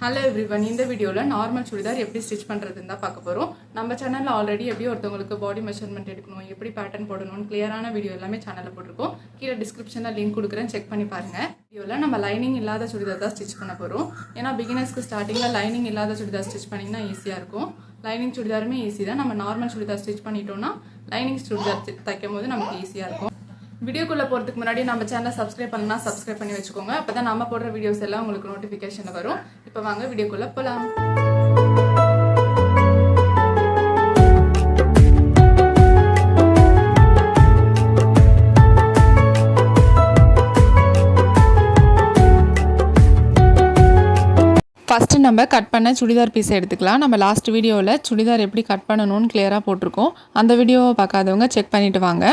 Hello everyone இந்த வீடியோவில் normal churidar எப்படி ஸ்டிச் பண்ணுறதுன்னு தான் பார்க்க போகிறோம் நம்ம சேனலில் ஆல்ரெடி எப்படி ஒருத்தவங்களுக்கு பாடி மெஷர்மெண்ட் எடுக்கணும் எப்படி பேட்டர்ன் போடணும்னு கிளியரான வீடியோ எல்லாமே சேனலில் போட்டிருக்கோம். கீழே டிஸ்கிரிப்ஷனில் லிங்க் கொடுக்குறேன் செக் பண்ணி பாருங்கள் வீடியோவில் நம்ம லைனிங் இல்லாத சுடிதார் தான் ஸ்டிச் பண்ண போகிறோம் ஏன்னா பிகினர்ஸ்க்கு ஸ்டார்டிங்கில் லைனிங் இல்லாத சுடிதார் ஸ்டிச் பண்ணிங்கன்னா ஈஸியாக இருக்கும். லைனிங் சுடிதாருமே ஈஸி தான். நம்ம நார்மல் சுடிதார் ஸ்டிச் பண்ணிட்டோம்னா லைனிங் சுடிதார் தைக்கும் போது நமக்கு ஈஸியாக இருக்கும். வீடியோக்குள்ள போகிறதுக்கு முன்னாடி நம்ம சேனலை சப்ஸ்கிரைப் பண்ணலாம் சப்ஸ்கிரைப் பண்ணி வச்சுக்கோங்க. அப்போ தான் நம்ம போடுற வீடியோஸ் எல்லாம் உங்களுக்கு நோட்டிஃபிகேஷன் வரும். இப்போ வாங்க வீடியோக்குள்ளே போகலாம் ஃபஸ்ட்டு நம்ம கட் பண்ண சுடிதார் பீஸை எடுத்துக்கலாம். நம்ம லாஸ்ட் வீடியோவில் சுடிதார் எப்படி கட் பண்ணணும்னு கிளியராக போட்டிருக்கோம். அந்த வீடியோவை பார்க்காதவங்க செக் பண்ணிவிட்டு வாங்க.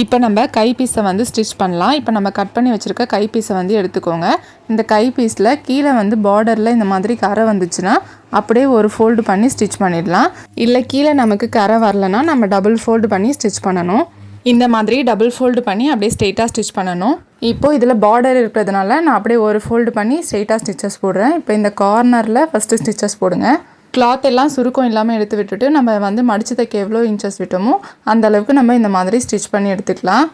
இப்போ நம்ம கைப்பீஸை வந்து ஸ்டிச் பண்ணலாம். இப்போ நம்ம கட் பண்ணி வச்சுருக்க கைப்பீஸை வந்து எடுத்துக்கோங்க. இந்த கைப்பீஸில் கீழே வந்து பார்டரில் இந்த மாதிரி கரை வந்துச்சுன்னா அப்படியே ஒரு ஃபோல்டு பண்ணி ஸ்டிச் பண்ணிடலாம். இல்லை கீழே நமக்கு கரை வரலனா நம்ம டபுள் ஃபோல்டு பண்ணி ஸ்டிச் பண்ணணும். இந்த மாதிரி டபுள் ஃபோல்டு பண்ணி அப்படியே ஸ்ட்ரெயிட்டாக ஸ்டிச் பண்ணணும். இப்போது இதில் பார்டர் இருக்கிறதுனால நான் அப்படியே ஒரு ஃபோல்டு பண்ணி ஸ்ட்ரெயிட்டாக ஸ்டிச்சஸ் போடுறேன். இப்போ இந்த கார்னரில் ஃபஸ்ட்டு ஸ்டிச்சஸ் போடுங்க. கிளாத் எல்லாம் சுருக்கம் இல்லாமல் எடுத்து விட்டுட்டு நம்ம வந்து மடிச்சு தைக்க எவ்வளோ இன்ச்சஸ் விட்டோமோ அந்த அளவுக்கு நம்ம இந்த மாதிரி ஸ்டிச் பண்ணி எடுத்துக்கலாம்.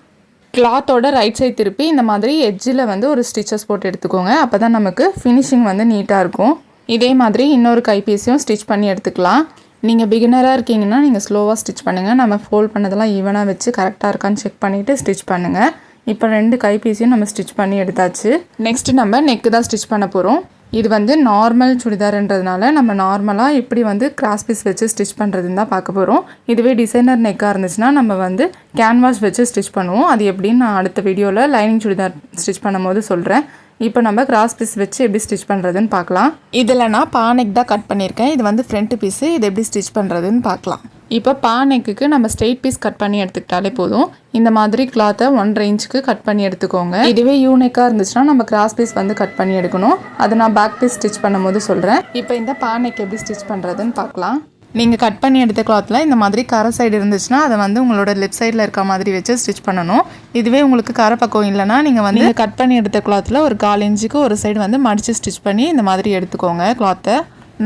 கிளாத்தோட ரைட் சைட் திருப்பி இந்த மாதிரி எட்ஜில் வந்து ஒரு ஸ்டிச்சஸ் போட்டு எடுத்துக்கோங்க. அப்போ தான் நமக்கு ஃபினிஷிங் வந்து நீட்டாக இருக்கும். இதே மாதிரி இன்னொரு கைபேசியும் ஸ்டிச் பண்ணி எடுத்துக்கலாம். நீங்கள் பிகினராக இருக்கீங்கன்னா நீங்கள் ஸ்லோவாக ஸ்டிச் பண்ணுங்கள் நம்ம ஃபோல்ட் பண்ணதெல்லாம் ஈவனாக வச்சு கரெக்டாக இருக்கான்னு செக் பண்ணிவிட்டு ஸ்டிச் பண்ணுங்கள் இப்போ ரெண்டு கைபேசியும் நம்ம ஸ்டிச் பண்ணி எடுத்தாச்சு. நெக்ஸ்ட் நம்ம நெக்கு தான் ஸ்டிச் பண்ண போகிறோம் இது வந்து நார்மல் சுடிதார்ன்றதுனால நம்ம நார்மலாக எப்படி வந்து கிராஸ் பீஸ் வச்சு ஸ்டிச் பண்ணுறதுன்னு தான் பார்க்க போகிறோம் இதுவே டிசைனர் நெக்காக இருந்துச்சுன்னா நம்ம வந்து கேன்வாஸ் வச்சு ஸ்டிச் பண்ணுவோம். அது எப்படின்னு நான் அடுத்த வீடியோவில் லைனிங் சுடிதார் ஸ்டிச் பண்ணும்போது சொல்கிறேன் இப்போ நம்ம கிராஸ் பீஸ் வச்சு எப்படி ஸ்டிச் பண்ணுறதுன்னு பார்க்கலாம். இதில் நான் பானைக்கு தான் கட் பண்ணியிருக்கேன். இது வந்து ஃப்ரண்ட் பீஸு இது எப்படி ஸ்டிச் பண்ணுறதுன்னு பார்க்கலாம். இப்போ பானைக்கு நம்ம ஸ்ட்ரெயிட் பீஸ் கட் பண்ணி எடுத்துக்கிட்டாலே போதும். இந்த மாதிரி கிளாத்தை ஒன் ரேஞ்சுக்கு கட் பண்ணி எடுத்துக்கோங்க. இதுவே யூனிக்காக இருந்துச்சுன்னா நம்ம கிராஸ் பீஸ் வந்து கட் பண்ணி எடுக்கணும். அதை நான் பேக் பீஸ் ஸ்டிச் பண்ணும்போது சொல்கிறேன் இப்போ இந்த பானைக்கு எப்படி ஸ்டிச் பண்ணுறதுன்னு பார்க்கலாம். நீங்கள் கட் பண்ணி எடுத்த கிளாத்தில் இந்த மாதிரி கரை சைடு இருந்துச்சுன்னா அதை வந்து உங்களோட லெஃப்ட் சைடில் இருக்க மாதிரி வச்சு ஸ்டிச் பண்ணணும். இதுவே உங்களுக்கு கரை பக்கம் இல்லைன்னா நீங்கள் வந்து கட் பண்ணி எடுத்த கிளாத்தில் ஒரு கால் இன்ச்சுக்கு ஒரு சைடு வந்து மடித்து ஸ்டிச் பண்ணி இந்த மாதிரி எடுத்துக்கோங்க கிளாத்தை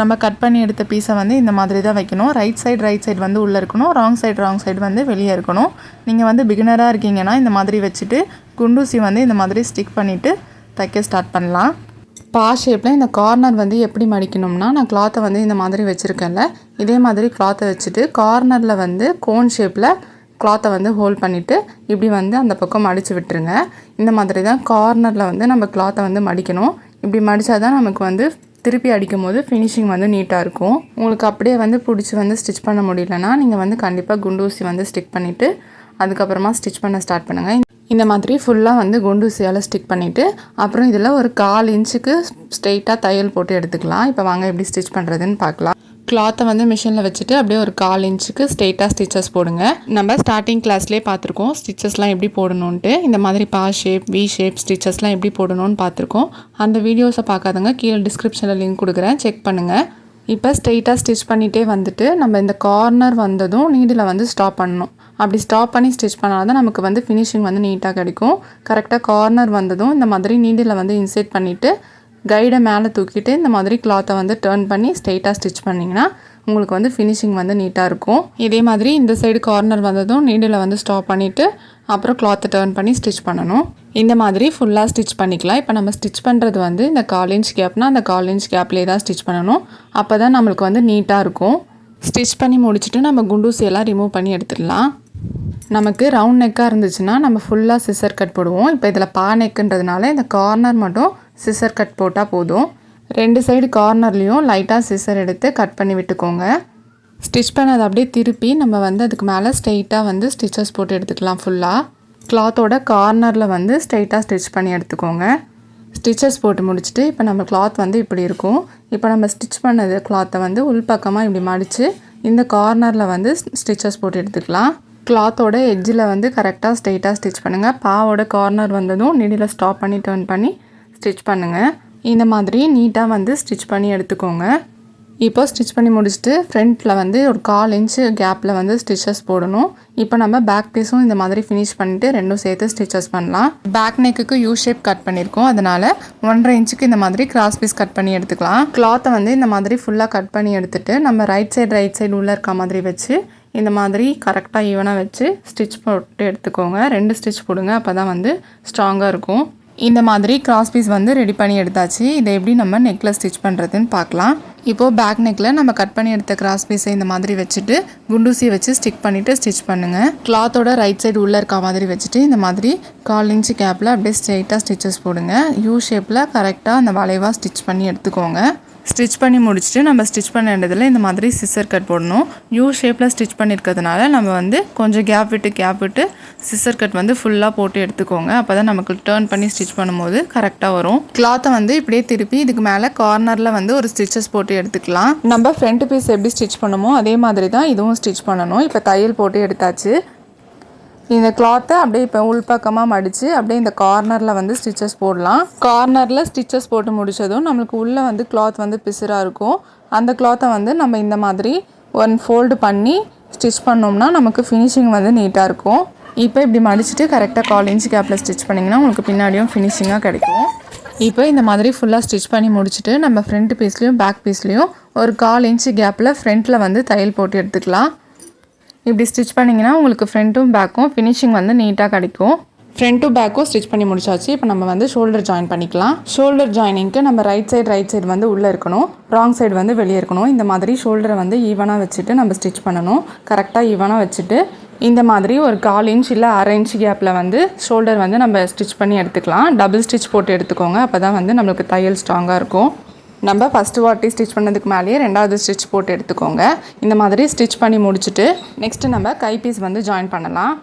நம்ம கட் பண்ணி எடுத்த பீஸை வந்து இந்த மாதிரி தான் வைக்கணும். ரைட் சைடு ரைட் சைடு வந்து உள்ளே இருக்கணும். ராங் சைடு ராங் சைடு வந்து வெளியே இருக்கணும். நீங்கள் வந்து பிகினராக இருக்கீங்கன்னா இந்த மாதிரி வச்சுட்டு குண்டூசி வந்து இந்த மாதிரி ஸ்டிக் பண்ணிவிட்டு தைக்க ஸ்டார்ட் பண்ணலாம். பா ஷேப்பில் இந்த கார்னர் வந்து எப்படி மடிக்கணும்னா நான் கிளாத்தை வந்து இந்த மாதிரி வச்சுருக்கேன்ல இதே மாதிரி கிளாத்தை வச்சுட்டு கார்னரில் வந்து கோன் ஷேப்பில் கிளாத்தை வந்து ஹோல்ட் பண்ணிவிட்டு இப்படி வந்து அந்த பக்கம் மடித்து விட்டுருங்க. இந்த மாதிரி தான் கார்னரில் வந்து நம்ம கிளாத்தை வந்து மடிக்கணும். இப்படி மடித்தா தான் நமக்கு வந்து திருப்பி அடிக்கும் போது ஃபினிஷிங் வந்து நீட்டாக இருக்கும். உங்களுக்கு அப்படியே வந்து பிடிச்சி வந்து ஸ்டிச் பண்ண முடியலன்னா நீங்கள் வந்து கண்டிப்பாக குண்டூசி வந்து ஸ்டிக் பண்ணிவிட்டு அதுக்கப்புறமா ஸ்டிச் பண்ண ஸ்டார்ட் பண்ணுங்கள் இந்த மாதிரி ஃபுல்லாக வந்து குண்டூசியால் ஸ்டிக் பண்ணிவிட்டு அப்புறம் இதில் ஒரு கால் இன்ச்சுக்கு ஸ்ட்ரெயிட்டாக தையல் போட்டு எடுத்துக்கலாம். இப்போ வாங்க எப்படி ஸ்டிச் பண்ணுறதுன்னு பார்க்கலாம். கிளாத்தை வந்து மிஷினில் வச்சுட்டு அப்படியே ஒரு கால் இன்ச்சுக்கு ஸ்ட்ரெயிட்டாக ஸ்டிச்சஸ் போடுங்க. நம்ம ஸ்டார்டிங் கிளாஸ்லேயே பார்த்துருக்கோம். ஸ்டிச்சஸ்லாம் எப்படி போடணுன்ட்டு இந்த மாதிரி பா ஷேப் வி ஷேப் ஸ்டிச்சஸ்லாம் எப்படி போடணும்னு பார்த்துருக்கோம். அந்த வீடியோஸை பார்க்காதங்க கீழே டிஸ்கிரிப்ஷனில் லிங்க் கொடுக்குறேன். செக் பண்ணுங்கள் இப்போ ஸ்ட்ரெயிட்டாக ஸ்டிச் பண்ணிகிட்டே வந்துட்டு நம்ம இந்த கார்னர் வந்ததும் நீடில் வந்து ஸ்டாப் பண்ணணும். அப்படி ஸ்டாப் பண்ணி ஸ்டிச் பண்ணால் தான் நமக்கு வந்து ஃபினிஷிங் வந்து நீட்டாக கிடைக்கும். கரெக்டாக கார்னர் வந்ததும் இந்த மாதிரி நீடில் வந்து இன்சர்ட் பண்ணிவிட்டு கைடை மேலே தூக்கிட்டு இந்த மாதிரி கிளாத்தை வந்து டேர்ன் பண்ணி ஸ்ட்ரெயிட்டாக ஸ்டிச் பண்ணிங்கன்னா உங்களுக்கு வந்து ஃபினிஷிங் வந்து நீட்டாக இருக்கும். இதே மாதிரி இந்த சைடு கார்னர் வந்ததும் நீடில் வந்து ஸ்டாப் பண்ணிவிட்டு அப்புறம் கிளாத்தை டேர்ன் பண்ணி ஸ்டிச் பண்ணணும். இந்த மாதிரி ஃபுல்லாக ஸ்டிச் பண்ணிக்கலாம். இப்போ நம்ம ஸ்டிச் பண்ணுறது வந்து இந்த கால் இன்ச் கேப்னா அந்த கால் இன்ச் கேப்லேயே தான் ஸ்டிச் பண்ணணும். அப்போ தான் நம்மளுக்கு வந்து நீட்டாக இருக்கும். ஸ்டிச் பண்ணி முடிச்சுட்டு நம்ம குண்டூசியெல்லாம் ரிமூவ் பண்ணி எடுத்துடலாம். நமக்கு ரவுண்ட் நெக்காக இருந்துச்சுன்னா நம்ம ஃபுல்லாக சிசர் கட் போடுவோம். இப்போ இதில் பா நெக்குன்றதுனால இந்த கார்னர் மட்டும் சிசர் கட் போட்டால் போதும். ரெண்டு சைடு கார்னர்லேயும் லைட்டாக சிசர் எடுத்து கட் பண்ணி விட்டுக்கோங்க. ஸ்டிச் பண்ணதை அப்படியே திருப்பி நம்ம வந்து அதுக்கு மேலே ஸ்ட்ரெயிட்டாக வந்து ஸ்டிச்சஸ் போட்டு எடுத்துக்கலாம் ஃபுல்லாக கிளாத்தோட கார்னரில் வந்து ஸ்ட்ரெயிட்டாக ஸ்டிச் பண்ணி எடுத்துக்கோங்க. ஸ்டிச்சஸ் போட்டு முடிச்சுட்டு இப்போ நம்ம கிளாத் வந்து இப்படி இருக்கும். இப்போ நம்ம ஸ்டிச் பண்ணது கிளாத்தை வந்து உள்பக்கமாக இப்படி மடித்து இந்த கார்னரில் வந்து ஸ்டிச்சஸ் போட்டு எடுத்துக்கலாம். கிளாத்தோட எட்ஜில் வந்து கரெக்டாக ஸ்ட்ரெயிட்டாக ஸ்டிச் பண்ணுங்கள் பாவோட கார்னர் வந்ததும் நிடியில் ஸ்டாப் பண்ணி டர்ன் பண்ணி ஸ்டிச் பண்ணுங்கள் இந்த மாதிரி நீட்டாக வந்து ஸ்டிச் பண்ணி எடுத்துக்கோங்க. இப்போ ஸ்டிச் பண்ணி முடிச்சுட்டு ஃப்ரண்ட்டில் வந்து ஒரு கால் இன்ச்சு கேப்பில் வந்து ஸ்டிச்சஸ் போடணும். இப்போ நம்ம பேக் பீஸும் இந்த மாதிரி ஃபினிஷ் பண்ணிட்டு ரெண்டும் சேர்த்து ஸ்டிச்சஸ் பண்ணலாம். பேக் நெக்குக்கு யூ ஷேப் கட் பண்ணியிருக்கோம். அதனால் ஒன்றரை இன்ச்சுக்கு இந்த மாதிரி கிராஸ் பீஸ் கட் பண்ணி எடுத்துக்கலாம். கிளாத்தை வந்து இந்த மாதிரி ஃபுல்லாக கட் பண்ணி எடுத்துட்டு நம்ம ரைட் சைடு ரைட் சைடு உள்ளே இருக்க மாதிரி வச்சு இந்த மாதிரி கரெக்டாக ஈவனாக வச்சு ஸ்டிச் போட்டு எடுத்துக்கோங்க. ரெண்டு ஸ்டிச் போடுங்க. அப்போ தான் வந்து ஸ்ட்ராங்காக இருக்கும். இந்த மாதிரி கிராஸ் பீஸ் வந்து ரெடி பண்ணி எடுத்தாச்சு. இதை எப்படி நம்ம நெக்கில் ஸ்டிச் பண்ணுறதுன்னு பார்க்கலாம். இப்போது பேக் நெக்கில் நம்ம கட் பண்ணி எடுத்த கிராஸ் பீஸை இந்த மாதிரி வச்சுட்டு குண்டூசியை வச்சு ஸ்டிக் பண்ணிவிட்டு ஸ்டிச் பண்ணுங்கள் கிளாத்தோட ரைட் சைடு உள்ளே இருக்க மாதிரி வச்சுட்டு இந்த மாதிரி கால் இன்ச்சு கேப்பில் அப்படியே ஸ்ட்ரெயிட்டாக ஸ்டிச்சஸ் போடுங்க. யூ ஷேப்பில் கரெக்டாக அந்த வளைவாக ஸ்டிச் பண்ணி எடுத்துக்கோங்க. ஸ்டிச் பண்ணி முடிச்சுட்டு நம்ம ஸ்டிச் பண்ண வேண்டியதில் இந்த மாதிரி சிசர் கட் போடணும். யூ ஷேப்பில் ஸ்டிச் பண்ணியிருக்கிறதுனால நம்ம வந்து கொஞ்சம் கேப் விட்டு கேப் விட்டு சிசர் கட் வந்து ஃபுல்லாக போட்டு எடுத்துக்கோங்க. அப்போ தான் நமக்கு டேர்ன் பண்ணி ஸ்டிச் பண்ணும்போது கரெக்டாக வரும். கிளாத்தை வந்து இப்படியே திருப்பி இதுக்கு மேலே கார்னரில் வந்து ஒரு ஸ்டிச்சஸ் போட்டு எடுத்துக்கலாம். நம்ம ஃப்ரண்ட் பீஸ் எப்படி ஸ்டிச் பண்ணுமோ அதே மாதிரி தான் இதுவும் ஸ்டிச் பண்ணணும். இப்போ தையல் போட்டு எடுத்தாச்சு. இந்த கிளாத்தை அப்படியே இப்போ உள்பக்கமாக மடித்து அப்படியே இந்த கார்னரில் வந்து ஸ்டிச்சஸ் போடலாம். கார்னரில் ஸ்டிச்சஸ் போட்டு முடிச்சதும் நம்மளுக்கு உள்ளே வந்து கிளாத் வந்து பிசுராக இருக்கும். அந்த கிளாத்தை வந்து நம்ம இந்த மாதிரி ஒன் ஃபோல்டு பண்ணி ஸ்டிச் பண்ணோம்னா நமக்கு ஃபினிஷிங் வந்து நீட்டாக இருக்கும். இப்போ இப்படி மடிச்சுட்டு கரெக்டாக கால் இன்ச் கேப்பில் ஸ்டிச் பண்ணிங்கன்னா உங்களுக்கு பின்னாடியும் ஃபினிஷிங்காக கிடைக்கும். இப்போ இந்த மாதிரி ஃபுல்லாக ஸ்டிச் பண்ணி முடிச்சுட்டு நம்ம ஃப்ரண்ட் பீஸ்லேயும் பேக் பீஸ்லேயும் ஒரு கால் இன்ச்சு கேப்பில் ஃப்ரண்ட்டில் வந்து தையல் போட்டு எடுத்துக்கலாம். இப்படி ஸ்டிச் பண்ணிங்கன்னா உங்களுக்கு ஃப்ரண்ட்டும் பேக்கும் ஃபினிஷிங் வந்து நீட்டாக கிடைக்கும். ஃப்ரண்ட்டும் பேக்கும் ஸ்டிச் பண்ணி முடிச்சாச்சு. இப்போ நம்ம வந்து ஷோல்டர் ஜாயின் பண்ணிக்கலாம். ஷோல்டர் ஜாயினிங்க்கு நம்ம ரைட் சைடு ரைட் சைடு வந்து உள்ளே இருக்கணும். ராங் சைடு வந்து வெளியே இருக்கணும். இந்த மாதிரி ஷோல்டரை வந்து ஈவனாக வச்சுட்டு நம்ம ஸ்டிச் பண்ணணும். கரெக்டாக ஈவனாக வச்சுட்டு இந்த மாதிரி ஒரு கால் இன்ச் இல்லை அரை இன்ச் கேப்பில் வந்து ஷோல்டர் வந்து நம்ம ஸ்டிச் பண்ணி எடுத்துக்கலாம். டபுள் ஸ்டிச் போட்டு எடுத்துக்கோங்க. அப்போ தான் வந்து நம்மளுக்கு தையல் ஸ்ட்ராங்காக இருக்கும். நம்ம ஃபஸ்ட்டு வாட்டி ஸ்டிச் பண்ணதுக்கு மேலேயே ரெண்டாவது ஸ்டிச் போட்டு எடுத்துக்கோங்க. இந்த மாதிரி ஸ்டிச் பண்ணி முடிச்சுட்டு நெக்ஸ்ட்டு நம்ம கைப்பீஸ் வந்து ஜாயின் பண்ணலாம்.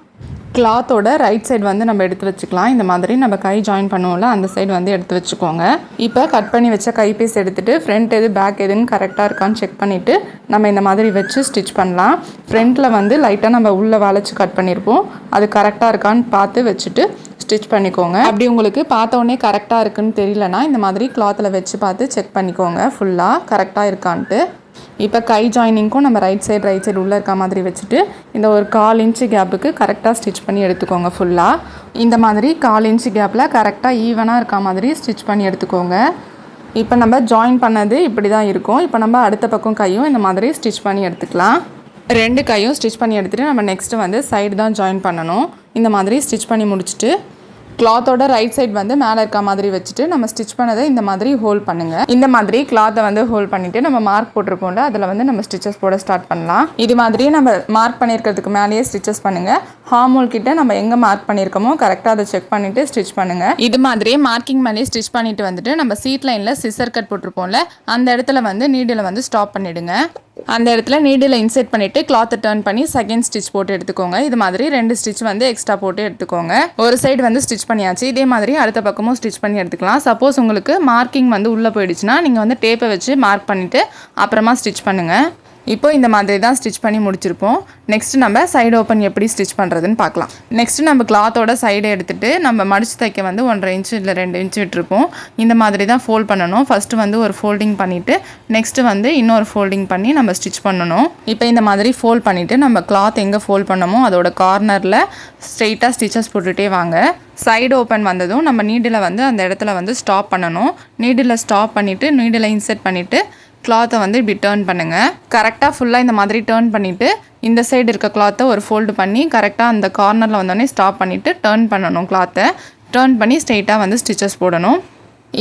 கிளாத்தோட ரைட் சைடு வந்து நம்ம எடுத்து வச்சுக்கலாம். இந்த மாதிரி நம்ம கை ஜாயின் பண்ணுவோம்ல அந்த சைடு வந்து எடுத்து வச்சுக்கோங்க. இப்போ கட் பண்ணி வச்ச கைப்பீஸ் எடுத்துகிட்டு ஃப்ரண்ட் எது பேக் எதுன்னு கரெக்டாக இருக்கான்னு செக் பண்ணிவிட்டு நம்ம இந்த மாதிரி வச்சு ஸ்டிச் பண்ணலாம். ஃப்ரண்ட்டில் வந்து லைட்டாக நம்ம உள்ளே வளைச்சி கட் பண்ணியிருப்போம் அது கரெக்டாக இருக்கான்னு பார்த்து வச்சுட்டு ஸ்டிச் பண்ணிக்கோங்க. அப்படி உங்களுக்கு பார்த்தோன்னே கரெக்டாக இருக்குன்னு தெரியலனா இந்த மாதிரி கிளாத்தில் வச்சு பார்த்து செக் பண்ணிக்கோங்க. ஃபுல்லாக கரெக்டாக இருக்கான்ட்டு. இப்போ கை ஜாயினிங்க்கும் நம்ம ரைட் சைடு ரைட் சைடு உள்ளே இருக்க மாதிரி வச்சுட்டு இந்த ஒரு கால் இன்ச்சு கேப்புக்கு கரெக்டாக ஸ்டிச் பண்ணி எடுத்துக்கோங்க ஃபுல்லாக இந்த மாதிரி கால் இன்ச்சு கேப்பில் கரெக்டாக ஈவனாக இருக்க மாதிரி ஸ்டிச் பண்ணி எடுத்துக்கோங்க. இப்போ நம்ம ஜாயின் பண்ணது இப்படி தான் இருக்கும். இப்போ நம்ம அடுத்த பக்கம் கையும் இந்த மாதிரி ஸ்டிச் பண்ணி எடுத்துக்கலாம். ரெண்டு கையும் ஸ்டிச் பண்ணி எடுத்துகிட்டு நம்ம நெக்ஸ்ட்டு வந்து சைடு தான் ஜாயின் பண்ணணும். இந்த மாதிரி ஸ்டிச் பண்ணி முடிச்சுட்டு கிளாத்தோட ரைட் சைட் வந்து மேலே இருக்க மாதிரி வச்சுட்டு நம்ம ஸ்டிச் பண்ணதை இந்த மாதிரி ஹோல்ட் பண்ணுங்கள் இந்த மாதிரி கிளாத்தை வந்து ஹோல்ட் பண்ணிவிட்டு நம்ம மார்க் போட்டிருக்கோம்ல அதில் வந்து நம்ம ஸ்டிச்சஸ் போட ஸ்டார்ட் பண்ணலாம். இது மாதிரி நம்ம மார்க் பண்ணியிருக்கிறதுக்கு மேலேயே ஸ்டிச்சஸ் பண்ணுங்கள் ஹார்மோல் கிட்ட நம்ம எங்கே மார்க் பண்ணியிருக்கோமோ கரெக்டாக அதை செக் பண்ணிவிட்டு ஸ்டிச் பண்ணுங்கள் இது மாதிரியே மார்க்கிங் மேலேயே ஸ்டிச் பண்ணிட்டு வந்துட்டு நம்ம சீட் லைனில் சிசர் கட் போட்டிருப்போம்ல அந்த இடத்துல வந்து நீடில் வந்து ஸ்டாப் பண்ணிவிடுங்க அந்த இடத்துல நீடில் இன்செர்ட் பண்ணிவிட்டு கிளாத்தை டர்ன் பண்ணி செகண்ட் ஸ்டிச் போட்டு எடுத்துக்கோங்க. இது மாதிரி ரெண்டு ஸ்டிச் வந்து எக்ஸ்ட்ரா போட்டு எடுத்துக்கோங்க. ஒரு சைடு வந்து ஸ்டிச் பண்ணியாச்சு. இதே மாதிரி அடுத்த பக்கமும் ஸ்டிச் பண்ணி எடுத்துக்கலாம். சப்போஸ் உங்களுக்கு மார்க்கிங் வந்து உள்ளே போயிடுச்சுன்னா நீங்கள் வந்து டேப்பை வச்சு மார்க் பண்ணிவிட்டு அப்புறமா ஸ்டிச் பண்ணுங்கள் இப்போ இந்த மாதிரி தான் ஸ்டிச் பண்ணி முடிச்சிருப்போம். நெக்ஸ்ட் நம்ம சைடு ஓப்பன் எப்படி ஸ்டிச் பண்ணுறதுன்னு பார்க்கலாம். நெக்ஸ்ட் நம்ம கிளாத்தோட சைடை எடுத்துட்டு நம்ம மடிச்சு தைக்க வந்து ஒன்றரை இன்ச்சு இல்லை ரெண்டு இன்ச்சு விட்டுருப்போம். இந்த மாதிரி தான் ஃபோல்ட் பண்ணணும். ஃபஸ்ட்டு வந்து ஒரு ஃபோல்டிங் பண்ணிவிட்டு நெக்ஸ்ட்டு வந்து இன்னொரு ஃபோல்டிங் பண்ணி நம்ம ஸ்டிச் பண்ணணும். இப்போ இந்த மாதிரி ஃபோல்ட் பண்ணிவிட்டு நம்ம கிளாத் எங்கே ஃபோல்ட் பண்ணமோ அதோட கார்னரில் ஸ்ட்ரெயிட்டாக ஸ்டிச்சஸ் போட்டுகிட்டே வாங்க. சைடு ஓப்பன் வந்ததும் நம்ம நீடில் வந்து அந்த இடத்துல வந்து ஸ்டாப் பண்ணணும். நீடில் ஸ்டாப் பண்ணிவிட்டு நீடில் இன்செர்ட் பண்ணிவிட்டு கிளாத்தை வந்து இப்படி டேர்ன் பண்ணுங்கள் கரெக்டாக ஃபுல்லாக இந்த மாதிரி டேர்ன் பண்ணிவிட்டு இந்த சைடு இருக்க கிளாத்தை ஒரு ஃபோல்டு பண்ணி கரெக்டாக அந்த கார்னரில் வந்தோடனே ஸ்டாப் பண்ணிவிட்டு டேர்ன் பண்ணணும் கிளாத்தை டேர்ன் பண்ணி ஸ்ட்ரெயிட்டாக வந்து ஸ்டிச்சஸ் போடணும்.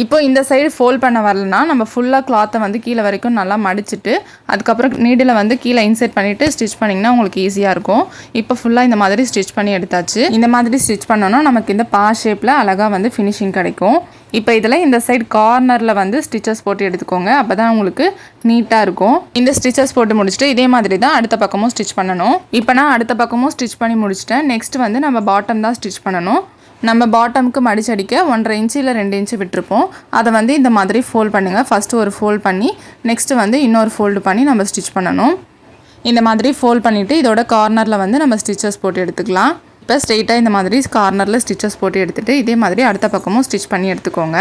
இப்போ இந்த சைடு ஃபோல்ட் பண்ண வரலனா நம்ம ஃபுல்லாக கிளாத்தை வந்து கீழே வரைக்கும் நல்லா மடிச்சிட்டு அதுக்கப்புறம் நீடில் வந்து கீழே இன்செர்ட் பண்ணிவிட்டு ஸ்டிச் பண்ணிங்கன்னா உங்களுக்கு ஈஸியாக இருக்கும். இப்போ ஃபுல்லாக இந்த மாதிரி ஸ்டிச் பண்ணி எடுத்தாச்சு. இந்த மாதிரி ஸ்டிச் பண்ணோன்னா நமக்கு இந்த பா ஷேப்பில் அழகாக வந்து ஃபினிஷிங் கிடைக்கும். இப்போ இதில் இந்த சைடு கார்னரில் வந்து ஸ்டிச்சஸ் போட்டு எடுத்துக்கோங்க. அப்போ தான் உங்களுக்கு நீட்டாக இருக்கும். இந்த ஸ்டிச்சஸ் போட்டு முடிச்சுட்டு இதே மாதிரி தான் அடுத்த பக்கமும் ஸ்டிச் பண்ணணும். இப்போ நான் அடுத்த பக்கமும் ஸ்டிச் பண்ணி முடிச்சிட்டேன். நெக்ஸ்ட் வந்து நம்ம பாட்டம் தான் ஸ்டிச் பண்ணணும். நம்ம பாட்டமுக்கு மடிச்சடிக்க ஒன்றரை இன்ச்சு இல்லை ரெண்டு இன்ச்சு விட்டுருப்போம். அதை வந்து இந்த மாதிரி ஃபோல்ட் பண்ணுங்கள் ஃபஸ்ட்டு ஒரு ஃபோல்ட் பண்ணி நெக்ஸ்ட்டு வந்து இன்னொரு ஃபோல்டு பண்ணி நம்ம ஸ்டிச் பண்ணணும். இந்த மாதிரி ஃபோல்ட் பண்ணிவிட்டு இதோட கார்னரில் வந்து நம்ம ஸ்டிச்சஸ் போட்டு எடுத்துக்கலாம். இப்போ ஸ்ட்ரெயிட்டாக இந்த மாதிரி கார்னரில் ஸ்டிச்சஸ் போட்டு எடுத்துகிட்டு இதே மாதிரி அடுத்த பக்கமும் ஸ்டிச் பண்ணி எடுத்துக்கோங்க.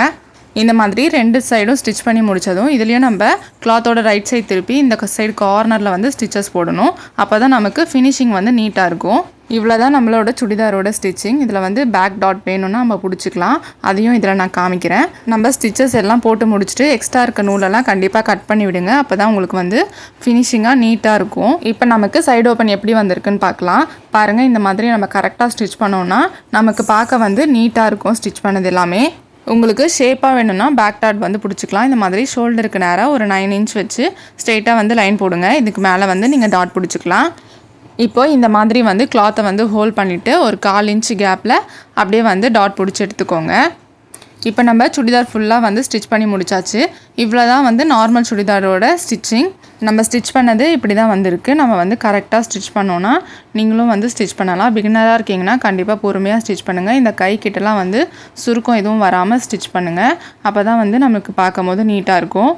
இந்த மாதிரி ரெண்டு சைடும் ஸ்டிச் பண்ணி முடிச்சதும் இதுலேயும் நம்ம கிளாத்தோட ரைட் சைடு திருப்பி இந்த சைடு கார்னரில் வந்து ஸ்டிச்சஸ் போடணும். அப்போ தான் நமக்கு ஃபினிஷிங் வந்து நீட்டாக இருக்கும். இவ்வளோ தான் நம்மளோட சுடிதாரோட ஸ்டிச்சிங் இதில் வந்து பேக் டாட் வேணும்னா நம்ம பிடிச்சிக்கலாம். அதையும் இதில் நான் காமிக்கிறேன். நம்ம ஸ்டிச்சஸ் எல்லாம் போட்டு முடிச்சுட்டு எக்ஸ்ட்ரா இருக்க நூலெல்லாம் கண்டிப்பாக கட் பண்ணி விடுங்க. அப்போ தான் உங்களுக்கு வந்து ஃபினிஷிங்காக நீட்டாக இருக்கும். இப்போ நமக்கு சைடு ஓப்பன் எப்படி வந்திருக்குன்னு பார்க்கலாம். பாருங்கள் இந்த மாதிரி நம்ம கரெக்டாக ஸ்டிச் பண்ணோன்னா நமக்கு பார்க்க வந்து நீட்டாக இருக்கும் ஸ்டிச் பண்ணது எல்லாமே. உங்களுக்கு ஷேப்பாக வேணும்னா பேக் டாட் வந்து பிடிச்சிக்கலாம். இந்த மாதிரி ஷோல்டருக்கு நேராக ஒரு நைன் இன்ச் வச்சு ஸ்ட்ரெயிட்டாக வந்து லைன் போடுங்க. இதுக்கு மேலே வந்து நீங்கள் டாட் பிடிச்சிக்கலாம். இப்போ இந்த மாதிரி வந்து கிளாத்தை வந்து ஹோல்ட் பண்ணிவிட்டு ஒரு கால் இன்ச் கேப்பில் அப்படியே வந்து டாட் பிடிச்சி எடுத்துக்கோங்க. இப்போ நம்ம சுடிதார் ஃபுல்லாக வந்து ஸ்டிச் பண்ணி முடிச்சாச்சு. இவ்வளோ தான் வந்து நார்மல் சுடிதாரோட ஸ்டிச்சிங் நம்ம ஸ்டிச் பண்ணது இப்படி தான் வந்திருக்கு. நம்ம வந்து கரெக்டாக ஸ்டிச் பண்ணோன்னா நீங்களும் வந்து ஸ்டிச் பண்ணலாம். பிகினராக இருக்கீங்கன்னா கண்டிப்பாக பொறுமையாக ஸ்டிச் பண்ணுங்கள் இந்த கை கிட்டலாம் வந்து சுருக்கம் எதுவும் வராமல் ஸ்டிச் பண்ணுங்கள் அப்போ தான் வந்து நமக்கு பார்க்கும்போது நீட்டாக இருக்கும்.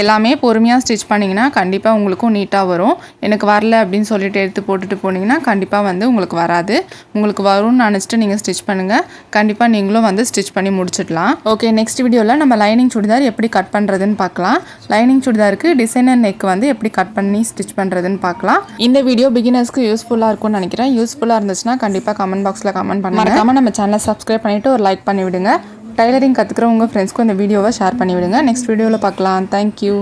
எல்லாமே பொறுமையாக ஸ்டிச் பண்ணிங்கன்னா கண்டிப்பாக உங்களுக்கும் நீட்டாக வரும். எனக்கு வரல அப்படின்னு சொல்லிட்டு எடுத்து போட்டுட்டு போனீங்கன்னா கண்டிப்பாக வந்து உங்களுக்கு வராது. உங்களுக்கு வரும்னு நினச்சிட்டு நீங்கள் ஸ்டிச் பண்ணுங்கள் கண்டிப்பாக நீங்களும் வந்து ஸ்டிச் பண்ணி முடிச்சிடலாம். ஓகே நெக்ஸ்ட் வீடியோவில் நம்ம லைனிங் சுடிதார் எப்படி கட் பண்ணுறதுன்னு பார்க்கலாம். லைனிங் சுடிதாருக்கு டிசைனர் நெக் வந்து எப்படி கட் பண்ணி ஸ்டிச் பண்ணுறதுன்னு பார்க்கலாம். இந்த வீடியோ பிகினர்ஸ்க்கு யூஸ்ஃபுல்லாக இருக்கும்னு நினைக்கிறேன். யூஸ்ஃபுல்லாக இருந்துச்சுன்னா கண்டிப்பாக கமெண்ட் பாக்ஸில் கமெண்ட் பண்ணுங்க. மறக்காம நம்ம சேனலை சப்ஸ்கிரைப் பண்ணிவிட்டு ஒரு லைக் பண்ணிவிடுங்க. டைலரிங் கற்றுக்கிறவங்க ஃப்ரெண்ட்ஸ்க்கும் இந்த வீடியோவை ஷேர் பண்ணிவிடுங்க. நெக்ஸ்ட் வீடியோவில் பார்க்கலாம். தேங்க்யூ